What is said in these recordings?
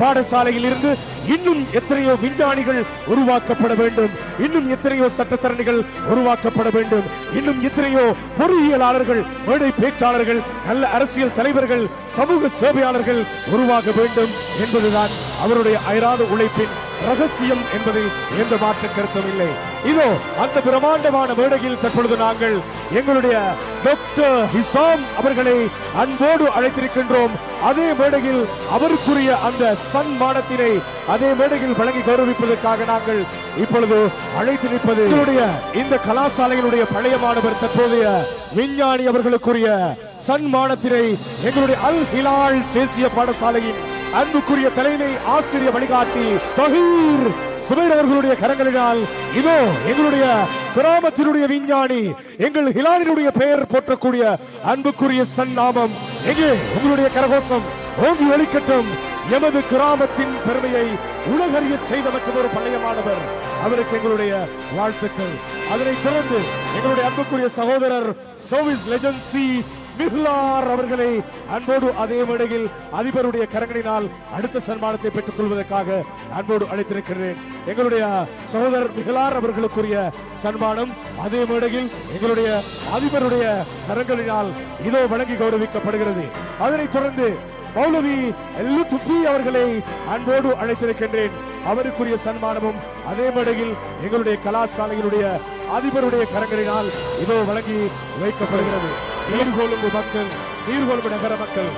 பாடசாலையில் இருந்து இன்னும் எத்தனையோ விஞ்ஞானிகள் உருவாக்கப்பட வேண்டும். இன்னும் எத்தனையோ சட்டத்தரணிகள் உருவாக்கப்பட வேண்டும். இன்னும் எத்தனையோ பொறியியலாளர்கள் மேடை பேச்சாளர்கள் நல்ல அரசியல் தலைவர்கள் சமூக சேவையாளர்கள் உருவாக வேண்டும் என்பதுதான் அவருடைய அயராத உழைப்பின் ரகசியம் என்பதில் எந்த மாற்ற கருத்தும் இல்லை. இதோ அந்த பிரமாண்டமான மேடையில் தற்பொழுது நாங்கள் எங்களுடைய டாக்டர் ஹிசாம் அவர்களை அன்போடு அழைத்திருக்கின்றோம். அதே மேடையில் அவருக்குரிய அந்த சன்மானத்தினை அதே மேடையில் வழங்கி கௌரவிப்பதற்காக நாங்கள் இப்பொழுது அழைத்து நிற்பது இந்த கலாசாலையினுடைய பழைய மாணவர் தற்போதைய விஞ்ஞானி அவர்களுக்குரிய சன்மானத்தினை எங்களுடைய அல் ஹிலால் தேசிய பாடசாலையின் அன்புக்குரிய தலைமை ஆசிரியர் வழிகாட்டி சஹீர் சுபைர் அவர்களுடைய கரங்களினால் இதோ எங்களுடைய கிராமத்தினுடைய விஞ்ஞானி எங்கள் ஹிலாலினுடைய பெயர் போற்றக்கூடிய அன்புக்குரிய சன்னாமம் எங்கே? உங்களுடைய கரகோசம் ஓங்கி ஒழிக்கட்டும் எமது கிராமத்தின் பெருமையை உலகறிய செய்த மற்றொரு பழையமானவர் அவருக்கு எங்களுடைய வாழ்த்துக்கள். அதனைத் தொடர்ந்து எங்களுடைய அன்புக்குரிய சகோதரர் சர்வீஸ் லெஜன்சி மிகுலார் அவர்களை அன்போடு அதே மேடையில் அதிபருடைய கரங்களினால் அடுத்த சன்மானத்தை பெற்றுக் கொள்வதற்காக அன்போடு அழைத்திருக்கிறேன். எங்களுடைய சகோதரர் மிகுலார் அவர்களுக்குரிய சன்மானம் அதே மேடையில் எங்களுடைய அதிபருடைய கரங்களினால் இதோ வழங்கி கௌரவிக்கப்படுகிறது. அதனைத் தொடர்ந்து மௌலவி லுத்ஃபி அவர்களை அன்போடு அழைத்திருக்கின்றேன். அவருக்குரிய சன்மானமும் அதே மேடையில் எங்களுடைய கலாசாலையினுடைய அதிபருடைய கரங்களினால் இதோ வழங்கி வைக்கப்படுகிறது. நீர்கொழும்பு மக்கள் நீர்கொழும்பு நகர மக்கள்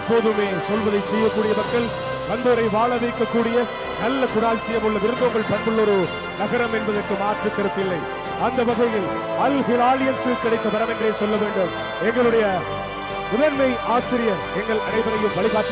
எப்போதுமே சொல்வதை செய்யக்கூடிய மக்கள் வந்தோரை வாழ வைக்கக்கூடிய நல்ல குடாசியம் உள்ள விருந்தோம்பல் பண்புள்ள ஒரு நகரம் என்பதற்கு மாற்று கருத்தில்லை அந்த வகையில் அல் ஹிலாலியன்ஸ் கிடைத்த வரம் என்றே சொல்ல வேண்டும். எங்களுடைய முதன்மை ஆசிரியர் எங்கள் அனைவரையும் வழிகாட்டி